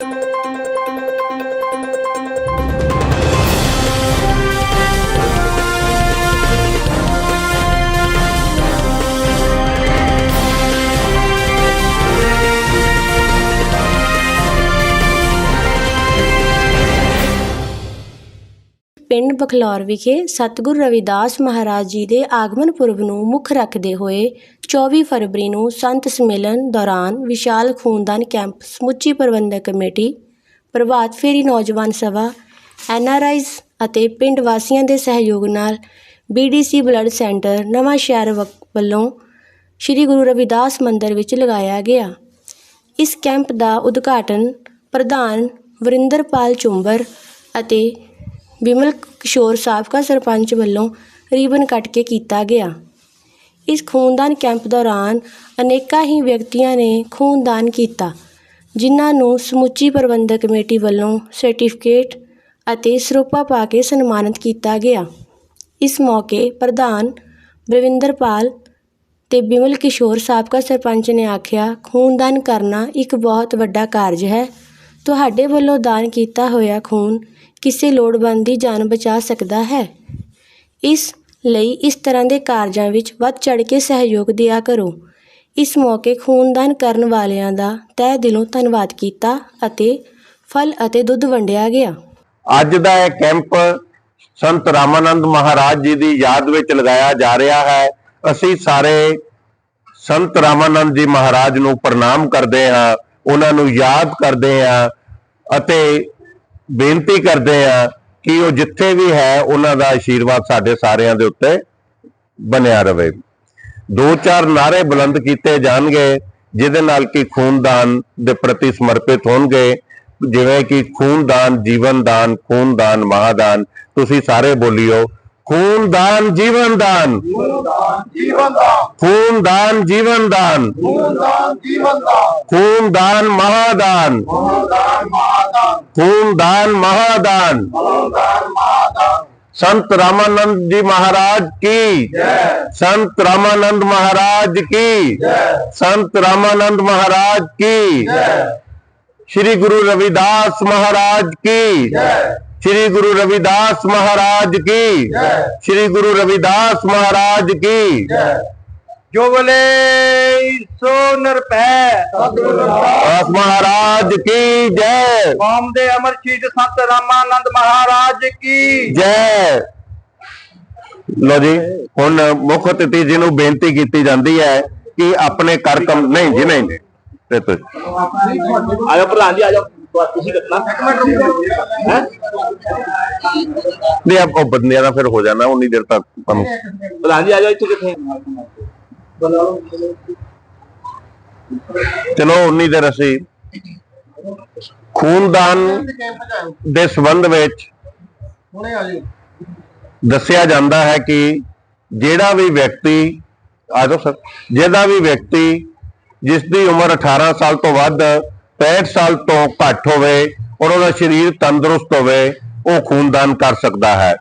you. ਪਿੰਡ ਬਖਲੌਰ ਵਿਖੇ ਸਤਿਗੁਰੂ ਰਵਿਦਾਸ ਮਹਾਰਾਜ ਜੀ ਦੇ ਆਗਮਨ ਪੁਰਬ ਨੂੰ ਮੁੱਖ ਰੱਖਦੇ ਹੋਏ 24 ਫਰਵਰੀ ਨੂੰ ਸੰਤ ਸੰਮੇਲਨ ਦੌਰਾਨ ਵਿਸ਼ਾਲ ਖੂਨਦਾਨ ਕੈਂਪ ਸਮੁੱਚੀ ਪ੍ਰਬੰਧਕ ਕਮੇਟੀ, ਪ੍ਰਭਾਤ ਫੇਰੀ ਨੌਜਵਾਨ ਸਭਾ ਐਨਆਰਆਈਜ਼ ਅਤੇ ਪਿੰਡ ਵਾਸੀਆਂ ਦੇ ਸਹਿਯੋਗ ਨਾਲ ਬੀਡੀਸੀ ਬਲੱਡ ਸੈਂਟਰ ਨਵਾਂ ਸ਼ਹਿਰ ਵ- ਵੱਲੋਂ ਸ੍ਰੀ ਗੁਰੂ ਰਵਿਦਾਸ ਮੰਦਿਰ ਵਿੱਚ ਲਗਾਇਆ ਗਿਆ। ਇਸ ਕੈਂਪ ਦਾ ਉਦਘਾਟਨ ਪ੍ਰਧਾਨ ਵਰਿੰਦਰਪਾਲ ਚੁੰਬਰ ਅਤੇ ਬਿਮਲ ਕਿਸ਼ੋਰ ਸਾਬਕਾ ਸਰਪੰਚ ਵੱਲੋਂ ਰੀਬਨ ਕੱਟ ਕੇ ਕੀਤਾ ਗਿਆ। ਇਸ ਖੂਨਦਾਨ ਕੈਂਪ ਦੌਰਾਨ ਅਨੇਕਾਂ ਹੀ ਵਿਅਕਤੀਆਂ ਨੇ ਖੂਨਦਾਨ ਕੀਤਾ, ਜਿਨ੍ਹਾਂ ਨੂੰ ਸਮੁੱਚੀ ਪ੍ਰਬੰਧਕ ਕਮੇਟੀ ਵੱਲੋਂ ਸਰਟੀਫਿਕੇਟ ਅਤੇ ਸਰੋਪਾ ਪਾ ਕੇ ਸਨਮਾਨਿਤ ਕੀਤਾ ਗਿਆ। ਇਸ ਮੌਕੇ ਪ੍ਰਧਾਨ ਬਲਵਿੰਦਰਪਾਲ ਤੇ ਬਿਮਲ ਕਿਸ਼ੋਰ ਸਾਬਕਾ ਸਰਪੰਚ ਨੇ ਆਖਿਆ, ਖੂਨਦਾਨ ਕਰਨਾ ਇੱਕ ਬਹੁਤ ਵੱਡਾ ਕਾਰਜ ਹੈ। ਤੁਹਾਡੇ ਵੱਲੋਂ ਦਾਨ ਕੀਤਾ ਹੋਇਆ ਖੂਨ ਕਿਸੇ ਲੋੜਵੰਦ ਦੀ ਜਾਨ ਬਚਾ ਸਕਦਾ ਹੈ। ਇਸ ਲਈ ਇਸ ਤਰ੍ਹਾਂ ਦੇ ਕਾਰਜਾਂ ਵਿੱਚ ਵੱਧ ਚੜ ਕੇ ਸਹਿਯੋਗ ਦਿਆ ਕਰੋ। ਇਸ ਮੌਕੇ ਖੂਨਦਾਨ ਕਰਨ ਵਾਲਿਆਂ ਦਾ ਤਹਿ ਦਿਲੋਂ ਧੰਨਵਾਦ ਕੀਤਾ ਅਤੇ ਫਲ ਅਤੇ ਦੁੱਧ ਵੰਡਿਆ ਗਿਆ। ਅੱਜ ਦਾ ਇਹ ਕੈਂਪ ਸੰਤ ਰਾਮਾਨੰਦ ਮਹਾਰਾਜ ਜੀ ਦੀ ਯਾਦ ਵਿੱਚ ਲਗਾਇਆ ਜਾ ਰਿਹਾ ਹੈ। ਅਸੀਂ ਸਾਰੇ ਸੰਤ ਰਾਮਾਨੰਦ ਜੀ ਮਹਾਰਾਜ ਨੂੰ ਪ੍ਰਣਾਮ ਕਰਦੇ ਹਾਂ। ਉਹਨਾਂ ਨੂੰ ਯਾਦ ਕਰਦੇ ਹਾਂ ਅਤੇ ਬੇਨਤੀ ਕਰਦੇ ਹਾਂ ਕਿ ਉਹ ਜਿੱਥੇ ਵੀ ਹੈ ਉਹਨਾਂ ਦਾ ਆਸ਼ੀਰਵਾਦ ਸਾਡੇ ਸਾਰਿਆਂ ਦੇ ਉੱਤੇ ਬਣਿਆ ਰਵੇ। ਦੋ ਚਾਰ ਨਾਰੇ ਬੁਲੰਦ ਕੀਤੇ ਜਾਣਗੇ ਜਿਹਦੇ ਨਾਲ ਕਿ ਖੂਨਦਾਨ ਦੇ ਪ੍ਰਤੀ ਸਮਰਪਿਤ ਹੋਣਗੇ। ਜਿਵੇਂ ਕਿ ਖੂਨਦਾਨ ਜੀਵਨਦਾਨ ਖੂਨਦਾਨ ਮਹਾਦਾਨ ਤੁਸੀਂ ਸਾਰੇ ਬੋਲਿਓ ਖੂਨਦਾਨ ਜੀਵਨਦਾਨ। ਖੂਨਦਾਨ ਜੀਵਨ ਦਾ ਖੂਨਦਾਨ ਜੀਵਨਦਾਨ। ਖੂਨਦਾਨ ਜੀਵਨ ਦਾ ਖੂਨਦਾਨ ਮਹਾਦਾਨ। ਖੂਨਦਾਨ ਮਹਾਦਾਨ। खूनदान महादान। संत रामानंद जी महाराज की। संत रामानंद महाराज की। संत रामानंद महाराज की। श्री गुरु रविदास महाराज की। श्री गुरु रविदास महाराज की। श्री गुरु रविदास महाराज की। ਜੋ ਬਲੇ ਸੋ ਨਰਪੈ ਸਤਿਗੁਰੂ ਮਹਾਰਾਜ ਕੀ ਜੈ? ਕੌਮ ਦੇ ਅਮਰ ਸ਼ਹੀਦ ਸੰਤ ਰਾਮਾਨੰਦ ਮਹਾਰਾਜ ਕੀ? ਜੈ। ਲੋ ਜੀ ਹੁਣ ਮੁੱਖ ਅਤਿਥੀ ਜੀ ਬੇਨਤੀ ਕੀਤੀ ਜਾਂਦੀ ਹੈ ਕਿ ਆਪਣੇ ਕਰਕਮ ਨਹੀਂ ਜੀ ਨਹੀਂ। ਤੇ ਤੁਸੀਂ ਆਜੋ ਪ੍ਰਧਾਨ ਜੀ ਆਜੋ ਤੁਸੀਂ ਕਿਤਨਾ ਹੈ? ਨਹੀਂ ਆਪ ਉਹ ਬੰਦਿਆਂ ਦਾ ਫਿਰ ਹੋ ਜਾਣਾ ਉਨੀ ਦੇਰ ਤੱਕ ਤੁਹਾਨੂੰ ਪ੍ਰਧਾਨ ਜੀ ਆਜੋ ਇੱਥੇ ਕਿੱਥੇ? ਚਲੋ ਉਨੀ ਦੇਰ ਅਸੀਂ ਖੂਨਦਾਨ ਦੇ ਸੰਬੰਧ ਵਿੱਚ ਹੁਣੇ ਆ ਜੀ ਦੱਸਿਆ ਜਾਂਦਾ ਹੈ ਕਿ ਜਿਹੜਾ ਵੀ ਵਿਅਕਤੀ ਆ ਜਾਓ ਸਰ ਜਿਹੜਾ ਵੀ ਵਿਅਕਤੀ ਜਿਸ ਦੀ ਉਮਰ 18 ਸਾਲ ਤੋਂ ਵੱਧ 65 ਸਾਲ ਤੋਂ ਘੱਟ ਹੋਵੇ ਔਰ ਉਹਦਾ ਸਰੀਰ ਤੰਦਰੁਸਤ ਹੋਵੇ ਉਹ ਖੂਨਦਾਨ ਕਰ ਸਕਦਾ ਹੈ।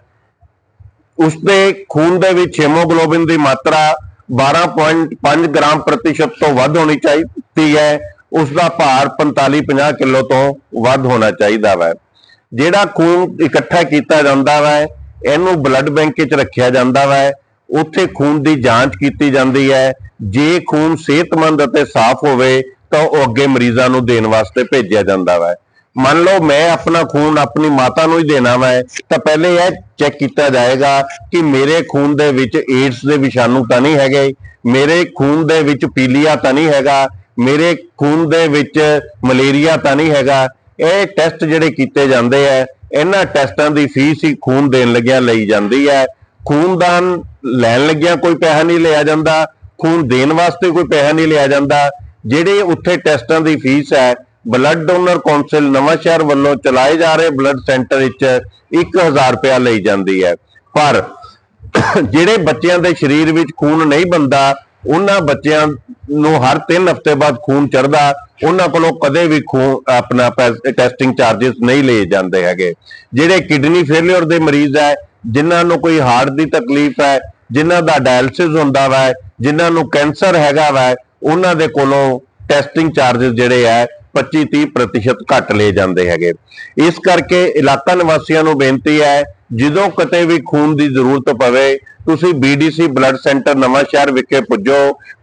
ਉਸ ਦੇ ਖੂਨ ਦੇ ਵਿੱਚ ਹੀਮੋਗਲੋਬਿਨ ਦੀ ਮਾਤਰਾ 12.5 ਗ੍ਰਾਮ ਪ੍ਰਤੀਸ਼ਤ ਤੋਂ ਵੱਧ ਹੋਣੀ ਚਾਹੀਦੀ ਹੈ। ਉਸ ਦਾ ਭਾਰ 45-50 ਕਿਲੋ ਤੋਂ ਵੱਧ ਹੋਣਾ ਚਾਹੀਦਾ ਹੈ। ਜਿਹੜਾ ਖੂਨ ਇਕੱਠਾ ਕੀਤਾ ਜਾਂਦਾ ਹੈ, ਇਹਨੂੰ ਬਲੱਡ ਬੈਂਕ ਵਿੱਚ ਰੱਖਿਆ ਜਾਂਦਾ ਹੈ। ਉੱਥੇ ਖੂਨ ਦੀ ਜਾਂਚ ਕੀਤੀ ਜਾਂਦੀ ਹੈ। ਜੇ ਖੂਨ ਸਿਹਤਮੰਦ ਅਤੇ ਸਾਫ਼ ਹੋਵੇ, ਤਾਂ ਉਹ ਅੱਗੇ ਮਰੀਜ਼ਾਂ ਨੂੰ ਦੇਣ ਵਾਸਤੇ ਭੇਜਿਆ ਜਾਂਦਾ ਹੈ। ਮੰਨ ਲਓ ਮੈਂ ਆਪਣਾ ਖੂਨ ਆਪਣੀ ਮਾਤਾ ਨੂੰ ਹੀ ਦੇਣਾ ਵਾ ਤਾਂ ਪਹਿਲੇ ਇਹ ਚੈੱਕ ਕੀਤਾ ਜਾਏਗਾ ਕਿ ਮੇਰੇ ਖੂਨ ਦੇ ਵਿੱਚ ਏਡਸ ਦੇ ਵਿਸ਼ਾਣੂ ਤਾਂ ਨਹੀਂ ਹੈਗੇ, ਮੇਰੇ ਖੂਨ ਦੇ ਵਿੱਚ ਪੀਲੀਆ ਤਾਂ ਨਹੀਂ ਹੈਗਾ, ਮੇਰੇ ਖੂਨ ਦੇ ਵਿੱਚ ਮਲੇਰੀਆ ਤਾਂ ਨਹੀਂ ਹੈਗਾ, ਇਹ ਟੈਸਟ ਜਿਹੜੇ ਕੀਤੇ ਜਾਂਦੇ ਆ, ਇਹਨਾਂ ਟੈਸਟਾਂ ਦੀ ਫੀਸ ਹੀ ਖੂਨ ਦੇਣ ਲੱਗਿਆ ਲਈ ਜਾਂਦੀ ਹੈ ਖੂਨਦਾਨ ਲੈਣ ਲੱਗਿਆ ਕੋਈ ਪੈਸਾ ਨਹੀਂ ਲਿਆ ਜਾਂਦਾ, ਖੂਨ ਦੇਣ ਵਾਸਤੇ ਕੋਈ ਪੈਸਾ ਨਹੀਂ ਲਿਆ ਜਾਂਦਾ, ਜਿਹੜੇ ਉੱਥੇ ਟੈਸਟਾਂ ਦੀ ਫੀਸ ਹੈ ਬਲੱਡ ਡੋਨਰ ਕੌਂਸਲ ਨਵਾਂਸ਼ਹਿਰ ਵੱਲੋਂ ਚਲਾਏ ਜਾ ਰਹੇ ਬਲੱਡ ਸੈਂਟਰ ਵਿੱਚ 1000 ਰੁਪਏ ਲਈ ਜਾਂਦੀ ਹੈ। ਪਰ ਜਿਹੜੇ ਬੱਚਿਆਂ ਦੇ ਸਰੀਰ ਵਿੱਚ ਖੂਨ ਨਹੀਂ ਬੰਦਾ ਉਹਨਾਂ ਬੱਚਿਆਂ ਨੂੰ ਹਰ 3 ਹਫ਼ਤੇ ਬਾਅਦ ਖੂਨ ਚੜਦਾ ਉਹਨਾਂ ਕੋਲੋਂ ਕਦੇ ਵੀ ਖੂਨ ਆਪਣਾ ਟੈਸਟਿੰਗ ਚਾਰजेस ਨਹੀਂ ਲਏ ਜਾਂਦੇ ਹੈਗੇ। ਜਿਹੜੇ ਕਿਡਨੀ ਫੇਲਿਅਰ ਦੇ ਮਰੀਜ਼ ਹੈ, ਜਿਨ੍ਹਾਂ ਨੂੰ ਕੋਈ ਹਾਰਟ ਦੀ ਤਕਲੀਫ ਹੈ, ਜਿਨ੍ਹਾਂ ਦਾ ਡਾਇਲਸਿਸ ਹੁੰਦਾ ਵਾ, ਜਿਨ੍ਹਾਂ ਨੂੰ ਕੈਂਸਰ ਹੈਗਾ ਵਾ, ਉਹਨਾਂ ਦੇ ਕੋਲੋਂ ਟੈਸਟਿੰਗ ਚਾਰजेस ਜਿਹੜੇ ਹੈ 25-30% ਘੱਟ ਲਏ ਜਾਂਦੇ ਹੈਗੇ। ਇਸ ਕਰਕੇ ਇਲਾਕਾ ਨਿਵਾਸੀਆਂ ਨੂੰ ਬੇਨਤੀ ਹੈ, ਜਦੋਂ ਕਿਤੇ ਵੀ ਖੂਨ ਦੀ ਜ਼ਰੂਰਤ ਪਵੇ, ਤੁਸੀਂ BDC ਬਲੱਡ ਸੈਂਟਰ ਨਵਾਂ ਸ਼ਹਿਰ ਵਿਖੇ ਪੁੱਜੋ।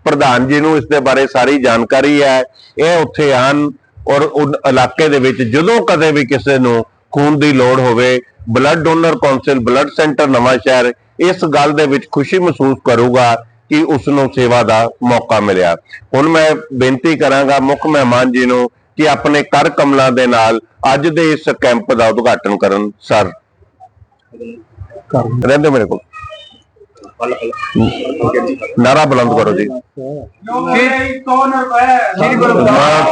ਪ੍ਰਧਾਨ ਜੀ ਨੂੰ ਇਸ ਦੇ ਬਾਰੇ ਸਾਰੀ ਜਾਣਕਾਰੀ ਹੈ। ਇਹ ਉੱਥੇ ਆਣ ਔਰ ਇਲਾਕੇ ਦੇ ਵਿੱਚ ਜਦੋਂ ਕਦੇ ਵੀ ਕਿਸੇ ਨੂੰ ਖੂਨ ਦੀ ਲੋੜ ਹੋਵੇ blood donor council blood centre Nawanshahr ਇਸ ਗੱਲ ਦੇ ਵਿੱਚ ਖੁਸ਼ੀ ਮਹਿਸੂਸ ਕਰੂਗਾ ਕਿ ਉਸ ਨੂੰ ਸੇਵਾ ਦਾ ਮੌਕਾ ਮਿਲਿਆ। ਹੁਣ ਮੈਂ ਬੇਨਤੀ ਕਰਾਂਗਾ ਮੁੱਖ ਮਹਿਮਾਨ ਜੀ ਨੂੰ ਕਿ ਆਪਣੇ ਕਰ ਕਮਲਾਂ ਦੇ ਨਾਲ ਅੱਜ ਦੇ ਇਸ ਕੈਂਪ ਦਾ ਉਦਘਾਟਨ ਕਰਨ ਸਰ। ਰਹਿੰਦੇ ਮੇਰੇ ਕੋਲ? ਨਾਰਾ ਬੁਲੰਦ ਕਰੋ ਜੀ।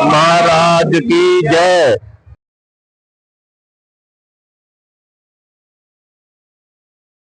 ਮਹਾਰਾਜ ਕੀ ਜੈ?